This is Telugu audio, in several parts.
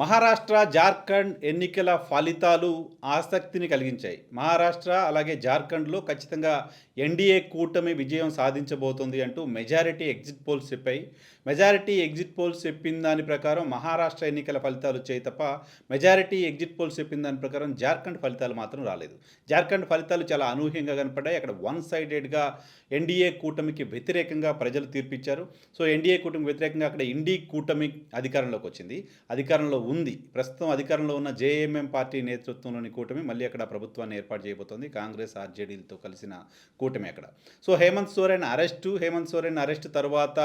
మహారాష్ట్ర జార్ఖండ్ ఎన్నికల ఫలితాలు ఆసక్తిని కలిగించాయి. మహారాష్ట్ర అలాగే జార్ఖండ్లో ఖచ్చితంగా ఎన్డీఏ కూటమి విజయం సాధించబోతోంది అంటూ మెజారిటీ ఎగ్జిట్ పోల్స్ చెప్పాయి. మెజారిటీ ఎగ్జిట్ పోల్స్ చెప్పిన దాని ప్రకారం మహారాష్ట్ర ఎన్నికల ఫలితాలు వచ్చాయి తప్ప మెజారిటీ ఎగ్జిట్ పోల్స్ చెప్పిన దాని ప్రకారం జార్ఖండ్ ఫలితాలు మాత్రం రాలేదు. జార్ఖండ్ ఫలితాలు చాలా అనూహ్యంగా కనపడ్డాయి. అక్కడ వన్ సైడెడ్గా ఎన్డీఏ కూటమికి వ్యతిరేకంగా ప్రజలు తీర్పిచ్చారు. సో ఎన్డీఏ కూటమికి వ్యతిరేకంగా అక్కడ ఇండీ కూటమి అధికారంలోకి వచ్చింది. అధికారంలో ఉంది. ప్రస్తుతం అధికారంలో ఉన్న జేఎంఎం పార్టీ నేతృత్వంలోని కూటమి మళ్ళీ అక్కడ ప్రభుత్వాన్ని ఏర్పాటు చేయబోతోంది. కాంగ్రెస్ ఆర్జేడీలతో కలిసిన కూటమి అక్కడ. So Hemant Soren arrest Hemant Soren arrest తర్వాత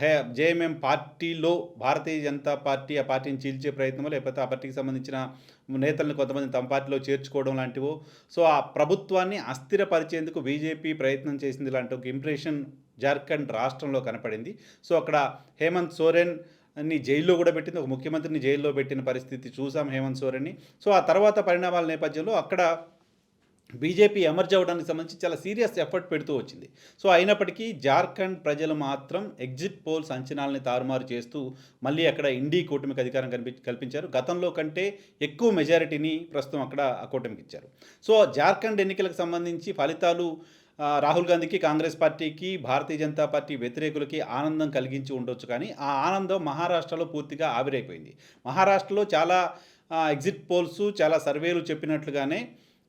హే జేఎంఎం పార్టీలో భారతీయ జనతా పార్టీ ఆ పార్టీని చీల్చే ప్రయత్నమో లేకపోతే ఆ పార్టీకి సంబంధించిన నేతలను కొంతమంది తమ పార్టీలో చేర్చుకోవడం లాంటివో సో ఆ ప్రభుత్వాన్ని అస్థిరపరిచేందుకు బీజేపీ ప్రయత్నం చేసింది లాంటి ఒక ఇంప్రెషన్ జార్ఖండ్ రాష్ట్రంలో కనపడింది. సో అక్కడ హేమంత్ సోరెన్ ని జైల్లో కూడా పెట్టింది ఒక ముఖ్యమంత్రిని జైల్లో పెట్టిన పరిస్థితి చూసాం హేమంత్ సోరెన్ని. సో ఆ తర్వాత పరిణామాల నేపథ్యంలో అక్కడ బీజేపీ ఎమర్జ్ అవ్వడానికి సంబంధించి చాలా సీరియస్ ఎఫర్ట్ పెడుతూ వచ్చింది. సో అయినప్పటికీ జార్ఖండ్ ప్రజలు మాత్రం ఎగ్జిట్ పోల్స్ అంచనాలని తారుమారు చేస్తూ మళ్ళీ అక్కడ ఇండీ కూటమికి అధికారం కల్పి కల్పించారు. గతంలో కంటే ఎక్కువ మెజారిటీని ప్రస్తుతం అక్కడ ఆ కూటమికి ఇచ్చారు. సో జార్ఖండ్ ఎన్నికలకు సంబంధించి ఫలితాలు రాహుల్ గాంధీకి కాంగ్రెస్ పార్టీకి భారతీయ జనతా పార్టీ వ్యతిరేకులకి ఆనందం కలిగించి ఉండొచ్చు కానీ ఆ ఆనందం మహారాష్ట్రలో పూర్తిగా ఆవిరైపోయింది. మహారాష్ట్రలో చాలా ఎగ్జిట్ పోల్స్ చాలా సర్వేలు చెప్పినట్లుగానే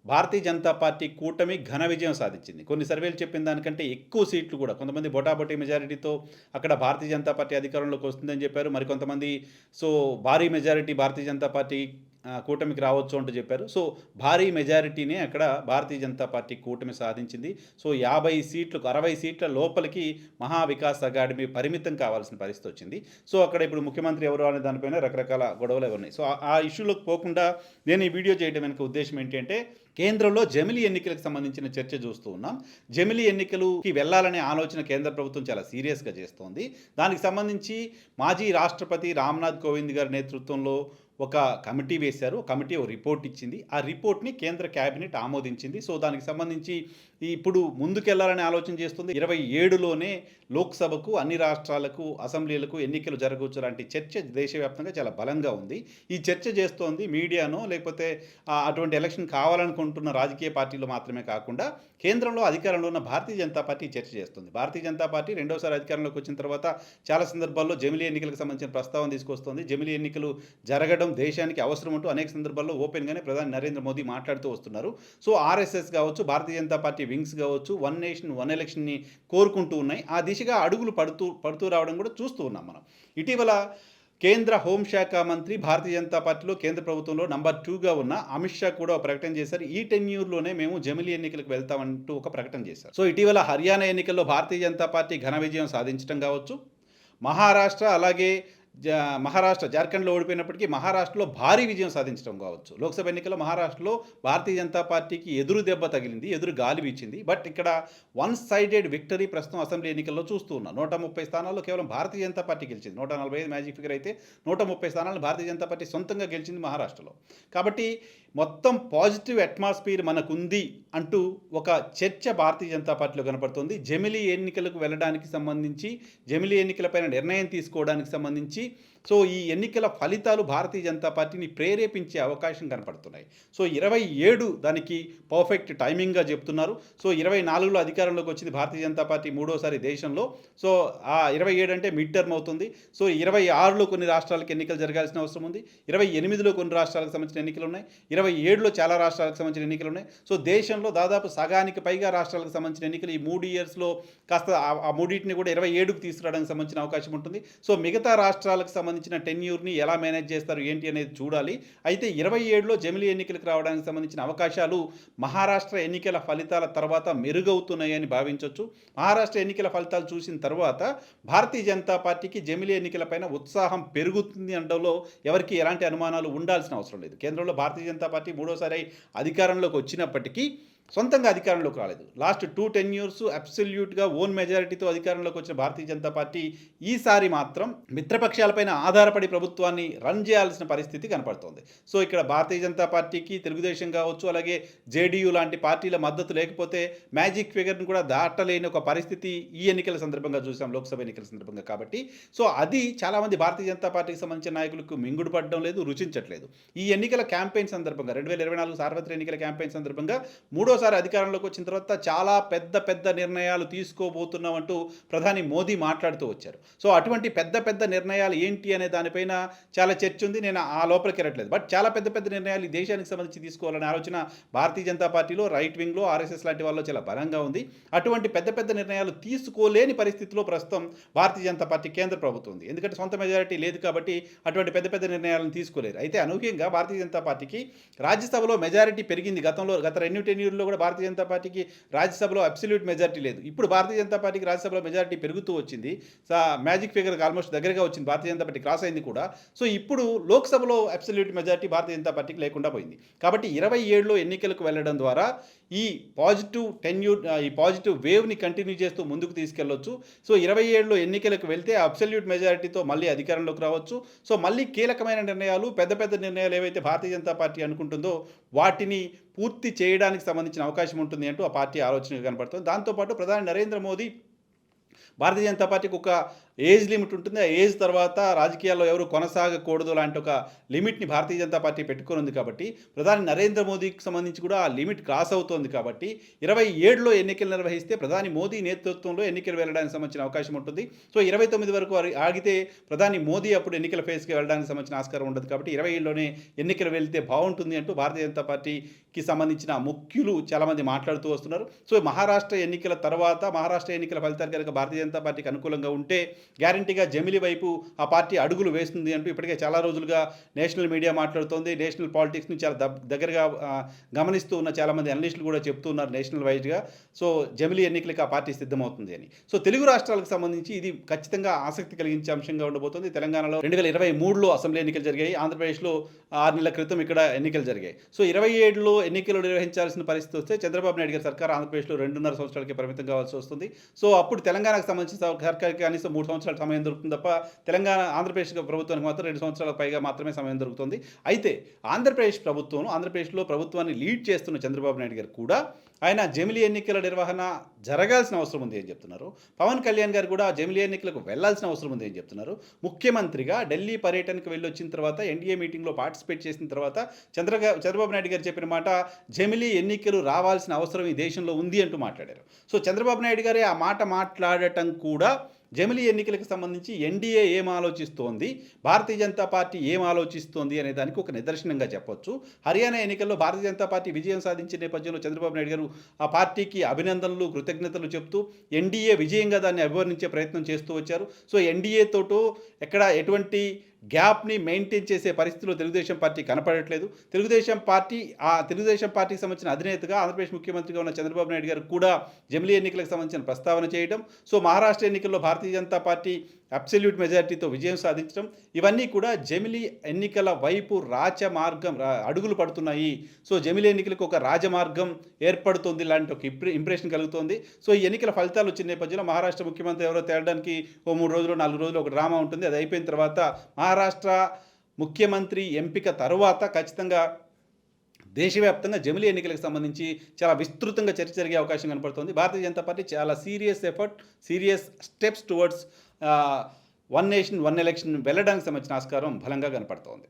భారతీయ జనతా పార్టీ కూటమి ఘన విజయం సాధించింది. కొన్ని సర్వేలు చెప్పిన దానికంటే ఎక్కువ సీట్లు కూడా కొంతమంది బొటాబొటీ మెజారిటీతో అక్కడ భారతీయ జనతా పార్టీ అధికారంలోకి వస్తుందని చెప్పారు. మరికొంతమంది సో భారీ మెజారిటీ భారతీయ జనతా పార్టీ కూటమికి రావచ్చు అంటూ చెప్పారు. సో భారీ మెజారిటీనే అక్కడ భారతీయ జనతా పార్టీ కూటమి సాధించింది. సో యాభై సీట్లకు అరవై సీట్ల లోపలికి మహావికాస్ అకాడమీ పరిమితం కావాల్సిన పరిస్థితి వచ్చింది. సో అక్కడ ఇప్పుడు ముఖ్యమంత్రి ఎవరు అనే దానిపైన రకరకాల గొడవలు ఉన్నాయి. సో ఆ- ఇష్యూలోకి పోకుండా నేను ఈ వీడియో చేయడం వెనుక ఉద్దేశం ఏంటంటే కేంద్రంలో జమిలీ ఎన్నికలకు సంబంధించిన చర్చ చూస్తూ ఉన్నాం. జమిలీ ఎన్నికలుకి వెళ్ళాలనే ఆలోచన కేంద్ర ప్రభుత్వం చాలా సీరియస్గా చేస్తోంది. దానికి సంబంధించి మాజీ రాష్ట్రపతి రామ్నాథ్ కోవింద్ గారి నేతృత్వంలో ఒక కమిటీ వేశారు. కమిటీ ఒక రిపోర్ట్ ఇచ్చింది. ఆ రిపోర్ట్ని కేంద్ర క్యాబినెట్ ఆమోదించింది. సో దానికి సంబంధించి ఇప్పుడు ముందుకెళ్ళాలని ఆలోచన చేస్తుంది. ఇరవై ఏడులోనే లోక్సభకు అన్ని రాష్ట్రాలకు అసెంబ్లీలకు ఎన్నికలు జరగవచ్చు లాంటి చర్చ దేశవ్యాప్తంగా చాలా బలంగా ఉంది. ఈ చర్చ చేస్తోంది మీడియానో లేకపోతే అటువంటి ఎలక్షన్ కావాలనుకుంటున్న ఉంటున్న రాజకీయ పార్టీలు మాత్రమే కాకుండా కేంద్రంలో అధికారంలో ఉన్న భారతీయ జనతా పార్టీ చర్చ చేస్తుంది. భారతీయ జనతా పార్టీ రెండోసారి అధికారంలోకి వచ్చిన తర్వాత చాలా సందర్భాల్లో జమిలీ ఎన్నికలకు సంబంధించిన ప్రస్తావన తీసుకొస్తుంది. జమిలీ ఎన్నికలు జరగడం దేశానికి అవసరం అంటూ అనేక సందర్భాల్లో ఓపెన్గానే ప్రధాని నరేంద్ర మోదీ మాట్లాడుతూ వస్తున్నారు. సో ఆర్ఎస్ఎస్ కావచ్చు భారతీయ జనతా పార్టీ వింగ్స్ కావచ్చు వన్ నేషన్ వన్ ఎలక్షన్ని కోరుకుంటూ ఉన్నాయి. ఆ దిశగా అడుగులు పడుతూ పడుతూ రావడం కూడా చూస్తూ ఉన్నాం మనం. ఇటీవల కేంద్ర హోంశాఖ మంత్రి భారతీయ జనతా పార్టీలో కేంద్ర ప్రభుత్వంలో నంబర్ టూగా ఉన్న అమిత్ షా కూడా ఒక ప్రకటన చేశారు. ఈ టెన్యూర్లోనే మేము జమిలీ ఎన్నికలకు వెళ్తామంటూ ఒక ప్రకటన చేశారు. సో ఇటీవల హర్యానా ఎన్నికల్లో భారతీయ జనతా పార్టీ ఘన విజయం సాధించడం కావచ్చు. మహారాష్ట్ర అలాగే మహారాష్ట్ర జార్ఖండ్లో ఓడిపోయినప్పటికీ మహారాష్ట్రలో భారీ విజయం సాధించడం కావచ్చు. లోక్సభ ఎన్నికల్లో మహారాష్ట్రలో భారతీయ జనతా పార్టీకి ఎదురు దెబ్బ తగిలింది ఎదురు గాలి వీచింది. బట్ ఇక్కడ వన్ సైడెడ్ విక్టరీ ప్రస్తుతం అసెంబ్లీ ఎన్నికల్లో చూస్తూ ఉన్నాం. నూట ముప్పై స్థానాల్లో కేవలం భారతీయ జనతా పార్టీ గెలిచింది. నూట నలభై ఐదు మ్యాజిక్ ఫిగర్ అయితే నూట ముప్పై స్థానాలను భారతీయ జనతా పార్టీ సొంతంగా గెలిచింది మహారాష్ట్రలో. కాబట్టి మొత్తం పాజిటివ్ అట్మాస్ఫియర్ మనకుంది అంటూ ఒక చర్చ భారతీయ జనతా పార్టీలో కనపడుతుంది. జమిలీ ఎన్నికలకు వెళ్ళడానికి సంబంధించి జమిలీ ఎన్నికలపైన నిర్ణయం తీసుకోవడానికి సంబంధించి సో ఈ ఎన్నికల ఫలితాలు భారతీయ జనతా పార్టీని ప్రేరేపించే అవకాశం కనపడుతున్నాయి. సో ఇరవై ఏడు దానికి పర్ఫెక్ట్ టైమింగ్గా చెప్తున్నారు. సో ఇరవై నాలుగులో అధికారంలోకి వచ్చింది భారతీయ జనతా పార్టీ మూడోసారి దేశంలో. సో ఆ ఇరవై ఏడు అంటే మిడ్ టర్మ్ అవుతుంది. సో ఇరవై ఆరులో కొన్ని రాష్ట్రాలకు ఎన్నికలు జరగాల్సిన అవసరం ఉంది. ఇరవై ఎనిమిదిలో కొన్ని రాష్ట్రాలకు సంబంధించిన ఎన్నికలు ఉన్నాయి. ఇరవై ఏడులో చాలా రాష్ట్రాలకు సంబంధించిన ఎన్నికలు ఉన్నాయి. సో దేశంలో దాదాపు సగానికి పైగా రాష్ట్రాలకు సంబంధించిన ఎన్నికలు ఈ మూడు ఇయర్స్లో కాస్త ఆ- మూడింటిని కూడా ఇరవై ఏడుకు తీసుకురావడానికి సంబంధించిన అవకాశం ఉంటుంది. సో మిగతా రాష్ట్రాలకు సంబంధించిన సంబంధించిన టెన్యూర్ని ఎలా మేనేజ్ చేస్తారు ఏంటి అనేది చూడాలి. అయితే ఇరవై ఏడులో జమిలి ఎన్నికలకు రావడానికి సంబంధించిన అవకాశాలు మహారాష్ట్ర ఎన్నికల ఫలితాల తర్వాత మెరుగవుతున్నాయని భావించవచ్చు మహారాష్ట్ర ఎన్నికల ఫలితాలు చూసిన తర్వాత భారతీయ జనతా పార్టీకి జమిలి ఎన్నికలపైన ఉత్సాహం పెరుగుతుంది అనడంలో ఎవరికి ఎలాంటి అనుమానాలు ఉండాల్సిన అవసరం లేదు. కేంద్రంలో భారతీయ జనతా పార్టీ మూడోసారి అధికారంలోకి వచ్చినప్పటికీ సొంతంగా అధికారంలోకి రాలేదు. లాస్ట్ టూ టెన్ ఇయర్స్ అబ్సల్యూట్గా ఓన్ మెజారిటీతో అధికారంలోకి వచ్చిన భారతీయ జనతా పార్టీ ఈసారి మాత్రం మిత్రపక్షాలపైన ఆధారపడి ప్రభుత్వాన్ని రన్ చేయాల్సిన పరిస్థితి కనపడుతోంది. సో ఇక్కడ భారతీయ జనతా పార్టీకి తెలుగుదేశం కావచ్చు అలాగే జేడీయూ లాంటి పార్టీల మద్దతు లేకపోతే మ్యాజిక్ ఫిగర్ని కూడా దాటలేని ఒక పరిస్థితి ఈ ఎన్నికల సందర్భంగా చూసాం లోక్సభ ఎన్నికల సందర్భంగా కాబట్టి. సో అది చాలామంది భారతీయ జనతా పార్టీకి సంబంధించిన నాయకులకు మింగుడు పడడం లేదు రుచించట్లేదు. ఈ ఎన్నికల క్యాంపెయిన్ సందర్భంగా రెండు వేల ఇరవై నాలుగు సార్వత్రిక ఎన్నికల క్యాంపెయిన్ సందర్భంగా మూడో మూడోసారి అధికారంలోకి వచ్చిన తర్వాత చాలా పెద్ద పెద్ద నిర్ణయాలు తీసుకోబోతున్నామంటూ ప్రధాని మోదీ మాట్లాడుతూ వచ్చారు. సో అటువంటి పెద్ద పెద్ద నిర్ణయాలు ఏంటి అనే దానిపైన చాలా చర్చ ఉంది. నేను ఆ లోపలికి వెళ్ళట్లేదు. బట్ చాలా పెద్ద పెద్ద నిర్ణయాలు ఈ దేశానికి సంబంధించి తీసుకోవాలనే ఆలోచన భారతీయ జనతా పార్టీలో రైట్ వింగ్లో ఆర్ఎస్ఎస్ లాంటి వాళ్ళలో చాలా బలంగా ఉంది. అటువంటి పెద్ద పెద్ద నిర్ణయాలు తీసుకోలేని పరిస్థితిలో ప్రస్తుతం భారతీయ జనతా పార్టీ కేంద్ర ప్రభుత్వం ఉంది. ఎందుకంటే సొంత మెజారిటీ లేదు కాబట్టి అటువంటి పెద్ద పెద్ద నిర్ణయాలను తీసుకోలేరు. అయితే అనూహ్యంగా భారతీయ జనతా పార్టీకి రాజ్యసభలో మెజారిటీ పెరిగింది గతంలో గత రెండు టెన్యూర్లో కూడా భారతీయ జనతా పార్టీకి రాజ్యసభలో అబ్సల్యూట్ మెజారిటీ లేదు. ఇప్పుడు భారతీయ జనతా పార్టీకి రాజ్యసభలో మెజారిటీ పెరుగుతూ వచ్చింది. మ్యాజిక్ ఫిగర్కి ఆల్మోస్ట్ దగ్గరగా వచ్చింది భారతీయ జనతా పార్టీ క్రాస్ అయింది కూడా. సో ఇప్పుడు లోక్సభలో అబ్సల్యూట్ మెజారిటీ భారతీయ జనతా పార్టీకి లేకుండా పోయింది. కాబట్టి ఇరవై ఏడులో ఎన్నికలకు వెళ్ళడం ద్వారా ఈ పాజిటివ్ టెన్యూ ఈ పాజిటివ్ వేవ్ని కంటిన్యూ చేస్తూ ముందుకు తీసుకెళ్ళొచ్చు సో ఇరవై ఏడులో ఎన్నికలకు వెళ్తే అబ్సల్యూట్ మెజారిటీతో మళ్ళీ అధికారంలోకి రావచ్చు. సో మళ్ళీ కీలకమైన నిర్ణయాలు పెద్ద పెద్ద నిర్ణయాలు ఏవైతే భారతీయ జనతా పార్టీ అనుకుంటుందో వాటిని పూర్తి చేయడానికి సంబంధించిన అవకాశం ఉంటుంది అంటూ ఆ పార్టీ ఆలోచన కనపడుతుంది. దాంతోపాటు ప్రధాని నరేంద్ర మోదీ భారతీయ జనతా పార్టీకి ఒక ఏజ్ లిమిట్ ఉంటుంది. ఆ ఏజ్ తర్వాత రాజకీయాల్లో ఎవరు కొనసాగకూడదు లాంటి ఒక లిమిట్ని భారతీయ జనతా పార్టీ పెట్టుకుని ఉంది కాబట్టి ప్రధాని నరేంద్ర మోదీకి సంబంధించి కూడా ఆ లిమిట్ క్రాస్ అవుతోంది కాబట్టి ఇరవై ఏడులో ఎన్నికలు నిర్వహిస్తే ప్రధాని మోదీ నేతృత్వంలో ఎన్నికలు వెళ్ళడానికి సంబంధించిన అవకాశం ఉంటుంది. సో ఇరవై తొమ్మిది వరకు ఆగితే ప్రధాని మోదీ అప్పుడు ఎన్నికల ఫేస్కి వెళ్ళడానికి సంబంధించిన ఆస్కారం ఉండదు కాబట్టి ఇరవై ఏడులోనే ఎన్నికలు వెళ్తే బాగుంటుంది అంటూ భారతీయ జనతా పార్టీకి సంబంధించిన ముఖ్యులు చాలామంది మాట్లాడుతూ వస్తున్నారు. సో మహారాష్ట్ర ఎన్నికల తర్వాత మహారాష్ట్ర ఎన్నికల ఫలితాలు కనుక భారతీయ జనతా పార్టీకి అనుకూలంగా ఉంటే గ్యారంటీగా జమిలి వైపు ఆ పార్టీ అడుగులు వేస్తుంది అంటూ ఇప్పటికే చాలా రోజులుగా నేషనల్ మీడియా మాట్లాడుతోంది. నేషనల్ పాలిటిక్స్ని చాలా దగ్గరగా గమనిస్తూ ఉన్న చాలామంది అనలిస్టులు కూడా చెప్తున్నారు నేషనల్ వైజ్గా సో జమిలి ఎన్నికలకు ఆ పార్టీ సిద్ధమవుతుంది అని. సో తెలుగు రాష్ట్రాలకు సంబంధించి ఇది ఖచ్చితంగా ఆసక్తి కలిగించే అంశంగా ఉండబోతుంది. తెలంగాణలో రెండు వేల ఇరవై మూడులో అసెంబ్లీ ఎన్నికలు జరిగాయి. ఆంధ్రప్రదేశ్లో ఆరు నెలల క్రితం ఇక్కడ ఎన్నికలు జరిగాయి. సో ఇరవై ఏడులో ఎన్నికలు నిర్వహించాల్సిన పరిస్థితి వస్తే చంద్రబాబు నాయుడు గారి సర్కార్ ఆంధ్రప్రదేశ్లో రెండున్నర సంవత్సరాలకి పరిమితం కావాల్సి వస్తుంది. సో అప్పుడు తెలంగాణకు సంబంధించిన సర్కార్కి కనీసం మూడు సంవత్సరాల సమయం దొరుకుతుంది తప్ప తెలంగాణ ఆంధ్రప్రదేశ్ ప్రభుత్వానికి మాత్రం రెండు సంవత్సరాల పైగా మాత్రమే సమయం దొరుకుతుంది. అయితే ఆంధ్రప్రదేశ్ ప్రభుత్వం ఆంధ్రప్రదేశ్లో ప్రభుత్వాన్ని లీడ్ చేస్తున్న చంద్రబాబు నాయుడు గారు కూడా ఆయన జమిలీ ఎన్నికల నిర్వహణ జరగాల్సిన అవసరం ఉంది అని చెప్తున్నారు. పవన్ కళ్యాణ్ గారు కూడా జమిలీ ఎన్నికలకు వెళ్ళాల్సిన అవసరం ఉంది అని చెప్తున్నారు. ముఖ్యమంత్రిగా ఢిల్లీ పర్యటనకు వెళ్ళి వచ్చిన తర్వాత ఎన్డీఏ మీటింగ్లో పార్టిసిపేట్ చేసిన తర్వాత చంద్ర చంద్రబాబు నాయుడు గారు చెప్పిన మాట జమిలీ ఎన్నికలు రావాల్సిన అవసరం ఈ దేశంలో ఉంది అంటూ మాట్లాడారు. సో చంద్రబాబు నాయుడు గారే ఆ మాట మాట్లాడటం కూడా జమిలీ ఎన్నికలకు సంబంధించి ఎన్డీఏ ఏం ఆలోచిస్తోంది? భారతీయ జనతా పార్టీ ఏం ఆలోచిస్తోంది అనే దానికి ఒక నిదర్శనంగా చెప్పొచ్చు. హర్యానా ఎన్నికల్లో భారతీయ జనతా పార్టీ విజయం సాధించిన నేపథ్యంలో చంద్రబాబు నాయుడు గారు ఆ పార్టీకి అభినందనలు కృతజ్ఞతలు చెప్తూ ఎన్డీఏ విజయంగా దాన్ని అభివర్ణించే ప్రయత్నం చేస్తూ వచ్చారు. సో ఎన్డీఏతో ఎక్కడ ఎటువంటి గ్యాప్ని మెయింటైన్ చేసే పరిస్థితిలో తెలుగుదేశం పార్టీ కనపడట్లేదు. తెలుగుదేశం పార్టీ ఆ తెలుగుదేశం పార్టీకి సంబంధించిన అధినేతగా ఆంధ్రప్రదేశ్ ముఖ్యమంత్రిగా ఉన్న చంద్రబాబు నాయుడు గారు కూడా జమిలీ ఎన్నికలకు సంబంధించిన ప్రస్తావన చేయడం సో మహారాష్ట్ర ఎన్నికల్లో భారతీయ జనతా పార్టీ అబ్సల్యూట్ మెజారిటీతో విజయం సాధించడం ఇవన్నీ కూడా జమిలీ ఎన్నికల వైపు రాచ మార్గం అడుగులు పడుతున్నాయి. సో జమిలీ ఎన్నికలకు ఒక రాజమార్గం ఏర్పడుతుంది లాంటి ఒక ఇంప్రెషన్ కలుగుతుంది. సో ఈ ఎన్నికల ఫలితాలు వచ్చిన నేపథ్యంలో మహారాష్ట్ర ముఖ్యమంత్రి ఎవరో తేడానికి ఓ మూడు రోజులు నాలుగు రోజులు ఒక డ్రామా ఉంటుంది. అది అయిపోయిన తర్వాత మహారాష్ట్ర ముఖ్యమంత్రి ఎంపిక తరువాత ఖచ్చితంగా దేశవ్యాప్తంగా జమిలీ ఎన్నికలకు సంబంధించి చాలా విస్తృతంగా చర్చ జరిగే అవకాశం కనపడుతుంది. భారతీయ జనతా పార్టీ చాలా serious effort serious steps towards one nation one election వెళ్ళడానికి సంబంధించిన ఆస్కారం బలంగా కనపడుతోంది.